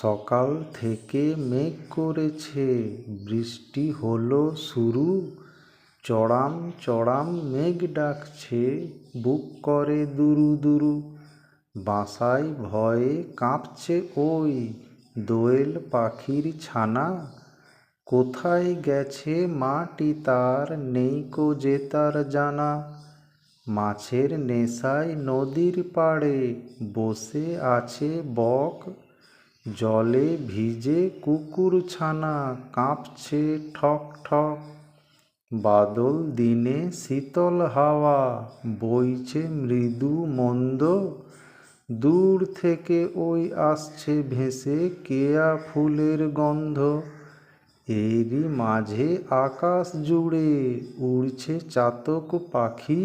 সকাল থেকে মেঘ করেছে, বৃষ্টি হলো শুরু। চড়াম চড়াম মেঘ ডাকছে, বুক করে দুরু দুরু। বাসায় ভয়ে কাঁপছে ওই দোয়েল পাখির ছানা। কোথায় গেছে মাটি তার নেইকো যে তার জানা। মাছের নেশায় নদীর পাড়ে বসে আছে বক। জলে ভিজে কুকুর ছানা কাঁপছে ঠক ঠক। বাদল দিনে শীতল হাওয়া, বইছে মৃদু মন্দ। দূর থেকে ওই আসছে ভেসে কেয়া ফুলের গন্ধ। এরই মাঝে আকাশ জুড়ে উড়ছে চাতক পাখি।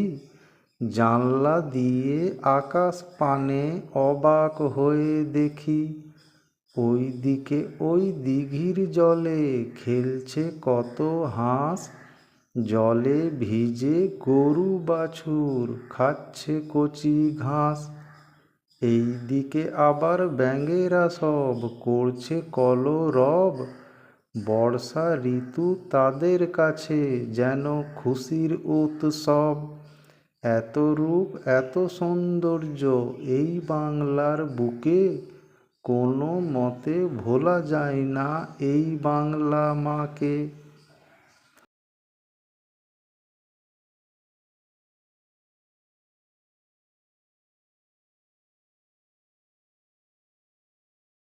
জানলা দিয়ে আকাশ পানে অবাক হয়ে দেখি ওই দিকে ওই দিঘির জলে খেলছে কত হাঁস। জলে ভিজে গরু বাছুর খাচ্ছে কচি ঘাস। এই দিকে আবার ব্যাঙেরা সব করছে কলরব। বর্ষা ঋতু তাদের কাছে যেন খুশির উৎসব। এত রূপ, এত সৌন্দর্য এই বাংলার বুকে। কোনো মতে ভোলা যায় না এই বাংলা মাকে।